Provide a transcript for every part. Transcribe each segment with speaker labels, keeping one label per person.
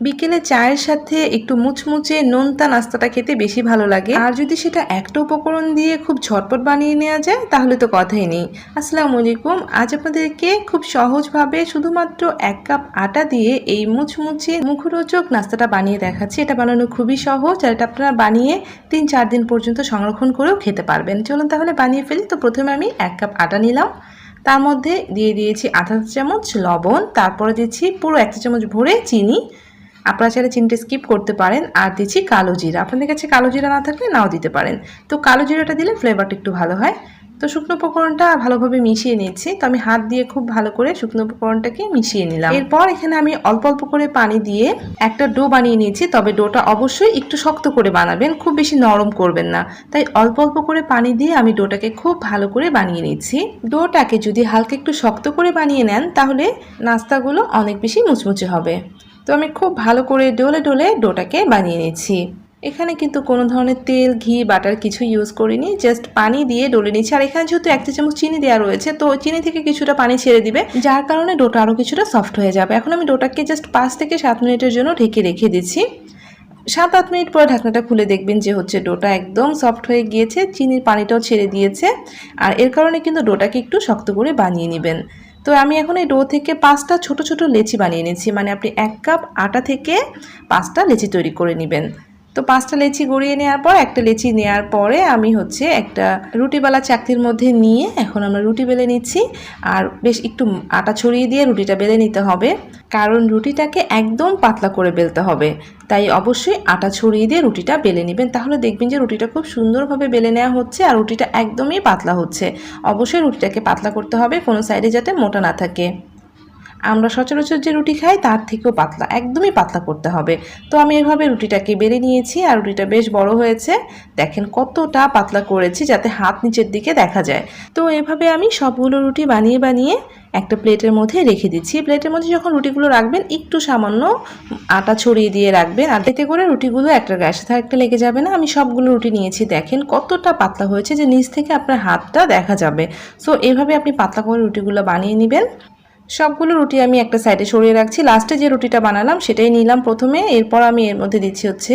Speaker 1: বিকেলে চায়ের সাথে একটু মুচমুচে নোনতা নাস্তাটা খেতে বেশি ভালো লাগে। আর যদি সেটা একটা উপকরণ দিয়ে খুব ঝটপট বানিয়ে নেওয়া যায়, তাহলে তো কথাই নেই। আসসালামু আলাইকুম। আজ আপনাদেরকে খুব সহজভাবে শুধুমাত্র এক কাপ আটা দিয়ে এই মুচমুচে মুখরোচক নাস্তাটা বানিয়ে দেখাচ্ছি। এটা বানানো খুবই সহজ আর এটা আপনারা বানিয়ে তিন চার দিন পর্যন্ত সংরক্ষণ করেও খেতে পারবেন। চলুন তাহলে বানিয়ে ফেলি। তো প্রথমে আমি এক কাপ আটা নিলাম। তার মধ্যে দিয়ে দিয়েছি আধা চামচ লবণ। তারপরে দিচ্ছি পুরো একটা চামচ ভরে চিনি। আপনারা চাইলে চিনিটা স্কিপ করতে পারেন। আর দিচ্ছি কালো জিরা। আপনাদের কাছে কালো জিরা না থাকলে নাও দিতে পারেন। তো কালো জিরাটা দিলে ফ্লেভারটা একটু ভালো হয়। তো শুকনো উপকরণটা ভালোভাবে মিশিয়ে নিচ্ছি। তো আমি হাত দিয়ে খুব ভালো করে শুকনো উপকরণটাকে মিশিয়ে নিলাম। এরপর এখানে আমি অল্প অল্প করে পানি দিয়ে একটা ডো বানিয়ে নিয়েছি। তবে ডোটা অবশ্যই একটু শক্ত করে বানাবেন। খুব বেশি নরম করবেন না। তাই অল্প অল্প করে পানি দিয়ে আমি ডোটাকে খুব ভালো করে বানিয়ে নিচ্ছি। ডোটাকে যদি হালকা একটু শক্ত করে বানিয়ে নেন, তাহলে নাস্তাগুলো অনেক বেশি মুচমুচে হবে। তো আমি খুব ভালো করে ডোলে ডোলে ডোটাকে বানিয়ে নিচ্ছি এখানে কিন্তু কোনো ধরনের তেল, ঘি, বাটার কিছু ইউজ করিনি জাস্ট পানি দিয়ে ডলে নিচ্ছি আর এখানে যেহেতু একটা চামচ চিনি দেওয়া রয়েছে, তো চিনি থেকে কিছুটা পানি ছেড়ে দিবে, যার কারণে ডোটা আরও কিছুটা সফট হয়ে যাবে। এখন আমি ডোটাকে জাস্ট পাঁচ থেকে সাত মিনিটের জন্য ঢেকে রেখে দিচ্ছি। সাত আট মিনিট পরে ঢাকনাটা খুলে দেখবেন যে হচ্ছে ডোটা একদম সফট হয়ে গিয়েছে, চিনির পানিটাও ছেড়ে দিয়েছে। আর এর কারণে কিন্তু ডোটাকে একটু শক্ত করে বানিয়ে নেবেন। তো আমি এখন এই ডো থেকে পাঁচটা ছোট ছোট লেচি বানিয়ে নিচ্ছি। মানে আপনি এক কাপ আটা থেকে পাঁচটা লেচি তৈরি করে নেবেন। তো পাঁচটা লেচি গড়িয়ে নেওয়ার পর, একটা লেচি নেওয়ার পরে আমি হচ্ছে একটা রুটিবালা চাকতির মধ্যে নিয়ে এখন আমরা রুটি বেলে নিচ্ছি। আর বেশ একটু আটা ছড়িয়ে দিয়ে রুটিটা বেলে নিতে হবে। কারণ রুটিটাকে একদম পাতলা করে বেলতে হবে। তাই অবশ্যই আটা ছড়িয়ে দিয়ে রুটিটা বেলে নেবেন। তাহলে দেখবেন যে রুটিটা খুব সুন্দরভাবে বেলে নেওয়া হচ্ছে আর রুটিটা একদমই পাতলা হচ্ছে। অবশ্যই রুটিটাকে পাতলা করতে হবে কোনো সাইডে যাতে মোটা না থাকে। আমরা সচরাচর যে রুটি খাই, তার থেকেও পাতলা, একদমই পাতলা করতে হবে। তো আমি এভাবে রুটিটাকে বেড়ে নিয়েছি, আর রুটিটা বেশ বড় হয়েছে। দেখেন কতটা পাতলা করেছি যাতে হাত নিচের দিকে দেখা যায়। তো এভাবে আমি সবগুলো রুটি বানিয়ে বানিয়ে একটা প্লেটের মধ্যে রেখে দিচ্ছি। প্লেটের মধ্যে যখন রুটিগুলো রাখবেন, একটু সামান্য আটা ছড়িয়ে দিয়ে রাখবেন, আর এতে করে রুটিগুলো একটা গায়ের সাথে একটা লেগে যাবে না। আমি সবগুলো রুটি নিয়েছি, দেখেন কতটা পাতলা হয়েছে যে নিচ থেকে আপনার হাতটা দেখা যাবে। সো এভাবে আপনি পাতলা করে রুটিগুলো বানিয়ে নেবেন। সবগুলো রুটি আমি একটা সাইডে সরিয়ে রাখছি। লাস্টে যে রুটিটা বানালাম, সেটাই নিলাম প্রথমে। এরপর আমি এর মধ্যে দিচ্ছি হচ্ছে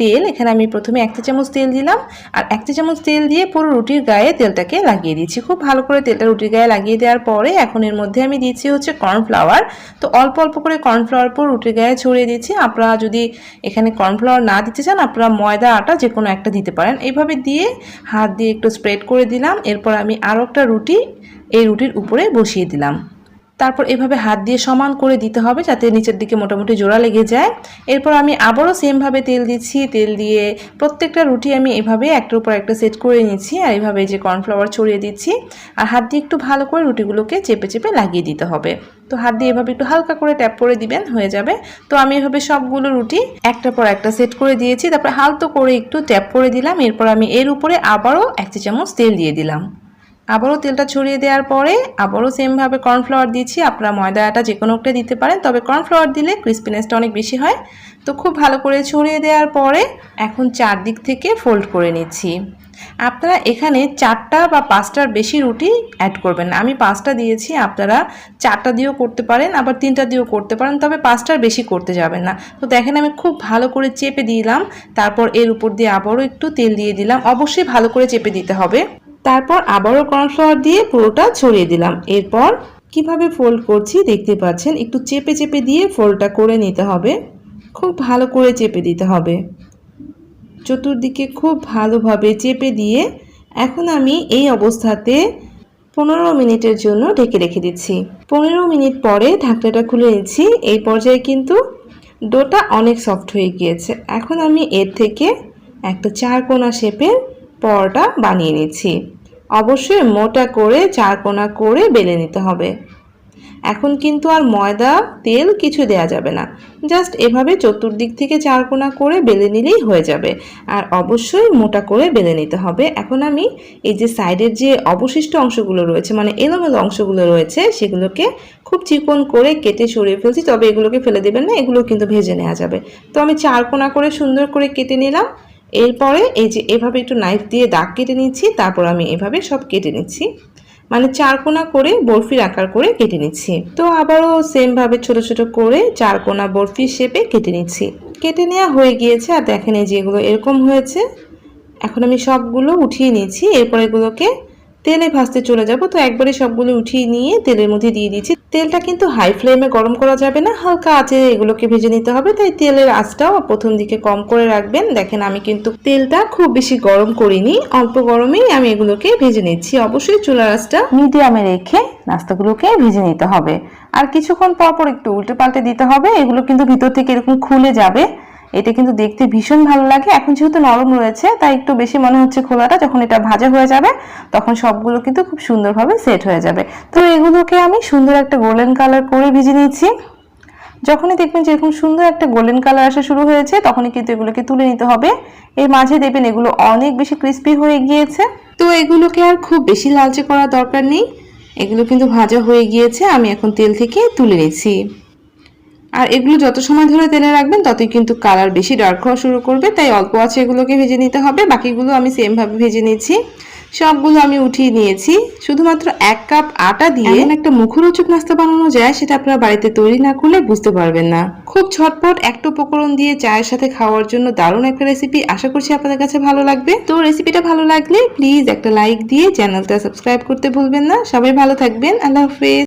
Speaker 1: তেল। এখানে আমি প্রথমে একটা চামচ তেল দিলাম। আর একটা চামচ তেল দিয়ে পুরো রুটির গায়ে তেলটাকে লাগিয়ে দিচ্ছি খুব ভালো করে তেলটা রুটির গায়ে লাগিয়ে দেওয়ার পরে এখন এর মধ্যে আমি দিচ্ছি হচ্ছে কর্নফ্লাওয়ার তো অল্প অল্প করে কর্নফ্লাওয়ার পুরো রুটির গায়ে ছড়িয়ে দিচ্ছি আপনারা যদি এখানে কর্নফ্লাওয়ার না দিতে চান, আপনারা ময়দা, আটা যে কোনো একটা দিতে পারেন। এইভাবে দিয়ে হাত দিয়ে একটু স্প্রেড করে দিলাম। এরপর আমি আরও একটা রুটি এই রুটির উপরে বসিয়ে দিলাম। তারপর এভাবে হাত দিয়ে সমান করে দিতে হবে যাতে নিচের দিকে মোটামুটি জোড়া লেগে যায়। এরপর আমি আবারও সেমভাবে তেল দিচ্ছি। তেল দিয়ে প্রত্যেকটা রুটি আমি এভাবে একটার উপর একটা সেট করে নিচ্ছি আর এভাবে যে কর্নফ্লাওয়ার ছড়িয়ে দিচ্ছি। আর হাত দিয়ে একটু ভালো করে রুটিগুলোকে চেপে চেপে লাগিয়ে দিতে হবে। তো হাত দিয়ে এভাবে একটু হালকা করে ট্যাপ করে দিবেন, হয়ে যাবে। তো আমি এভাবে সবগুলো রুটি একটার পর একটা সেট করে দিয়েছি। তারপর হালতো করে একটু ট্যাপ করে দিলাম। এরপর আমি এর উপরে আবারও এক চামচ তেল দিয়ে দিলাম। আবারও তেলটা ছড়িয়ে দেওয়ার পরে আবারও সেমভাবে কর্নফ্লাওয়ার দিচ্ছি। আপনারা ময়দা আটা যে কোনো একটা দিতে পারেন, তবে কর্নফ্লাওয়ার দিলে ক্রিসপিনেসটা অনেক বেশি হয়। তো খুব ভালো করে ছড়িয়ে দেওয়ার পরে এখন চারদিক থেকে ফোল্ড করে নিচ্ছি। আপনারা এখানে চারটা বা পাঁচটার বেশি রুটি অ্যাড করবেন আমি পাঁচটা দিয়েছি, আপনারা চারটা দিয়েও করতে পারেন, আবার তিনটা দিয়েও করতে পারেন, তবে পাঁচটার বেশি করতে যাবেন না। তো দেখেন আমি খুব ভালো করে চেপে দিলাম, তারপর এর উপর দিয়ে আবারও একটু তেল দিয়ে দিলাম। অবশ্যই ভালো করে চেপে দিতে হবে। তারপর আবারও কর্নফ্লাওয়ার দিয়ে পুরোটা ছড়িয়ে দিলাম। এরপর কীভাবে ফোল্ড করছি দেখতে পাচ্ছেন, একটু চেপে চেপে দিয়ে ফোল্ডটা করে নিতে হবে। খুব ভালো করে চেপে দিতে হবে। চতুর্দিকে খুব ভালোভাবে চেপে দিয়ে এখন আমি এই অবস্থাতে পনেরো মিনিটের জন্য ঢেকে রেখে দিচ্ছি। পনেরো মিনিট পরে ঢাকনাটা খুলে নিচ্ছি। এই পর্যায়ে কিন্তু ডোটা অনেক সফট হয়ে গিয়েছে। এখন আমি এর থেকে একটা চার কোনা শেপের পরোটা বানিয়ে নিচ্ছি। অবশ্যই মোটা করে চারকোনা করে বেলে নিতে হবে। এখন কিন্তু আর ময়দা, তেল কিছু দেয়া যাবে না। জাস্ট এভাবে চতুর্দিক থেকে চারকোনা করে বেলে নিলেই হয়ে যাবে। আর অবশ্যই মোটা করে বেলে নিতে হবে। এখন আমি এই যে সাইডের যে অবশিষ্ট অংশগুলো রয়েছে মানে এলোমেলো অংশগুলো রয়েছে, সেগুলোকে খুব চিকন করে কেটে সরিয়ে ফেলছি। তবে এগুলোকে ফেলে দেবেন না এগুলো কিন্তু ভেজে নেওয়া যাবে। তো আমি চারকোনা করে সুন্দর করে কেটে নিলাম। এরপরে এই যে এভাবে একটু নাইফ দিয়ে দাগ কেটে নিচ্ছি, তারপর আমি এভাবে সব কেটে নিচ্ছি। মানে চারকোনা করে বরফির আকার করে কেটে নিচ্ছি। তো আবারও সেমভাবে ছোট ছোট করে চারকোনা বরফির শেপে কেটে নিচ্ছি। কেটে নেওয়া হয়ে গিয়েছে, আর দেখেন এই যেগুলো এরকম হয়েছে। এখন আমি সবগুলো উঠিয়ে নিয়েছি এরপর এগুলোকে তেলে ভাজতে চলে যাব, তো একবারে সবগুলো উঠিয়ে নিয়ে তেলের মধ্যে দিয়ে দিচ্ছি। তেলটা কিন্তু হাই ফ্লেমে গরম করা যাবে না, হালকা আঁচে এগুলোকে ভেজে নিতে হবে, তাই তেলের আঁচটাও প্রথম দিকে কম করে রাখবেন। দেখেন আমি কিন্তু তেলটা খুব বেশি গরম করিনি, অল্প গরমেই আমি এগুলোকে ভেজে নিচ্ছি। অবশ্যই চুলার আঁচটা মিডিয়ামে রেখে নাস্তাগুলোকে ভেজে নিতে হবে। আর কিছুক্ষণ পর পর একটু উল্টে পাল্টে দিতে হবে, এগুলো কিন্তু ভিতর থেকে এরকম খুলে যাবে। এটা কিন্তু দেখতে ভীষণ ভালো লাগে। এখন যেহেতু নরম রয়েছে, তাই একটু বেশি মনে হচ্ছে খোলাটা। যখন এটা ভাজা হয়ে যাবে, তখন সবগুলো কিন্তু খুব সুন্দরভাবে সেট হয়ে যাবে। তো এগুলোকে আমি সুন্দর একটা গোল্ডেন কালার করে ভেজে নিয়েছি। যখনই দেখবেন যে এরকম সুন্দর একটা গোল্ডেন কালার আসা শুরু হয়েছে, তখনই কিন্তু এগুলোকে তুলে নিতে হবে। এর মাঝে দেখবেন এগুলো অনেক বেশি ক্রিস্পি হয়ে গিয়েছে। তো এগুলোকে আর খুব বেশি লালচে করার দরকার নেই। এগুলো কিন্তু ভাজা হয়ে গিয়েছে, আমি এখন তেল থেকে তুলে নিচ্ছি। আর এগুলো যত সময় ধরে তেলে রাখবেন ততই কিন্তু কালার বেশি ডার্ক হওয়া শুরু করবে। তাই অল্প আছে এগুলোকে ভেজে নিতে হবে। বাকিগুলো আমি সেমভাবে ভেজে নিয়েছি সবগুলো আমি উঠিয়ে নিয়েছি। শুধুমাত্র এক কাপ আটা দিয়ে এমন একটা মুখরোচক নাস্তা বানানো যায় সেটা আপনারা বাড়িতে তৈরি না করলে বুঝতে পারবেন না। খুব ঝটপট একটা উপকরণ দিয়ে চায়ের সাথে খাওয়ার জন্য দারুণ একটা রেসিপি আশা করছি আপনাদের কাছে ভালো লাগবে। তো রেসিপিটা ভালো লাগলে প্লিজ একটা লাইক দিয়ে চ্যানেলটা সাবস্ক্রাইব করতে ভুলবেন না। সবাই ভালো থাকবেন। আল্লাহ হাফেজ।